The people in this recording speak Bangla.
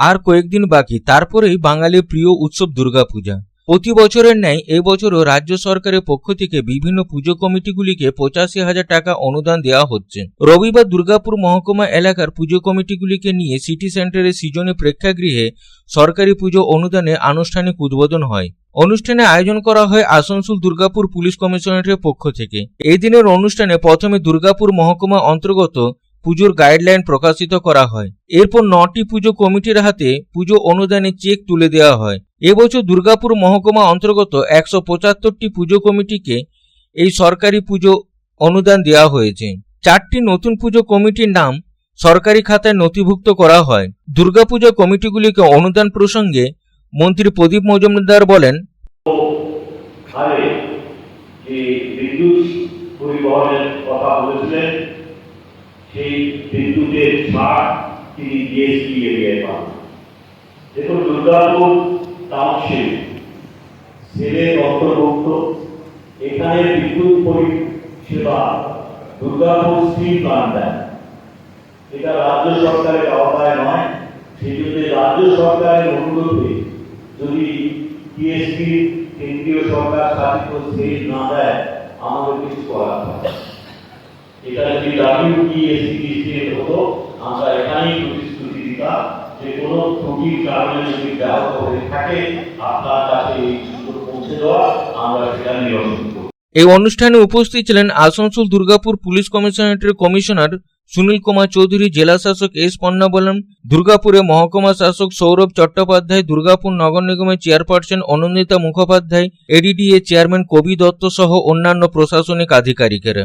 আর কয়েকদিন বাকি, তারপরেই বাঙালির প্রিয় উৎসব দুর্গাপূজা। প্রতি বছরের ন্যায় এবছরও রাজ্য সরকারের পক্ষ থেকে বিভিন্ন পুজো কমিটিগুলিকে পঁচাশি হাজার টাকা অনুদান দেওয়া হচ্ছে। রবিবার দুর্গাপুর মহকুমা এলাকার পুজো কমিটিগুলিকে নিয়ে সিটি সেন্টারের সিজনে প্রেক্ষাগৃহে সরকারি পুজো অনুদানে আনুষ্ঠানিক উদ্বোধন হয়। অনুষ্ঠানে আয়োজন করা হয় আসানসোল দুর্গাপুর পুলিশ কমিশনারেটের পক্ষ থেকে। এই দিনের অনুষ্ঠানে প্রথমে দুর্গাপুর মহকুমা অন্তর্গত পুজোর গাইডলাইন প্রকাশিত করা হয়। এরপর নটি পুজো কমিটির হাতে পুজো অনুদানে চেক তুলে দেওয়া হয়। এবছর দুর্গাপুর মহকুমা অন্তর্গত একশো পঁচাত্তরটি পুজো কমিটিকে এই সরকারি পুজো অনুদান দেওয়া হয়েছে। চারটি নতুন পুজো কমিটির নাম সরকারি খাতায় নথিভুক্ত করা হয়। দুর্গাপূজা কমিটিগুলিকে অনুদান প্রসঙ্গে মন্ত্রী প্রদীপ মজুমদার বলেন পরিবহনের কথা বলেছিলেন সেই বিদ্যুতের ছাড় তিনি জিএসটি এরিয়ায় পান। দেখুন, দুর্গাপুর টাউনশিপ সেলের অন্তর্ভুক্ত। এখানে বিদ্যুৎ পরিষেবা দুর্গাপুর স্টিল প্লান্ট দেয়। এটা রাজ্য সরকারের আওতায় নয় সেই জন্য রাজ্য সরকারের অনুরোধে যদি টিএসপি, কেন্দ্রীয় সরকার শাসিত সেল না দেয়, আমাদের কিছু করার। এটা যদি ডাব্লিউটিএসপি হতো, আমরা এখানেই প্রতিশ্রুতি দিতাম যে কোনো ত্রুটির কারণে যদি ব্যাহত হয়ে থাকে, আপনার কাছে এই সুযোগ পৌঁছে দেওয়া আমরা সেটা করব। এই অনুষ্ঠানে উপস্থিত ছিলেন আসানসোল দুর্গাপুর পুলিশ কমিশনারেটের কমিশনার সুনীল কুমার চৌধুরী, জেলা শাসক এস পন্না বলেন দুর্গাপুরে মহকুমা শাসক সৌরভ চট্টোপাধ্যায়, দুর্গাপুর নগর নিগমের chairperson Anandita Mukhopadhyay ADDA chairman Kabi Dutta সহ অন্যান্য প্রশাসনিক আধিকারিকেরা।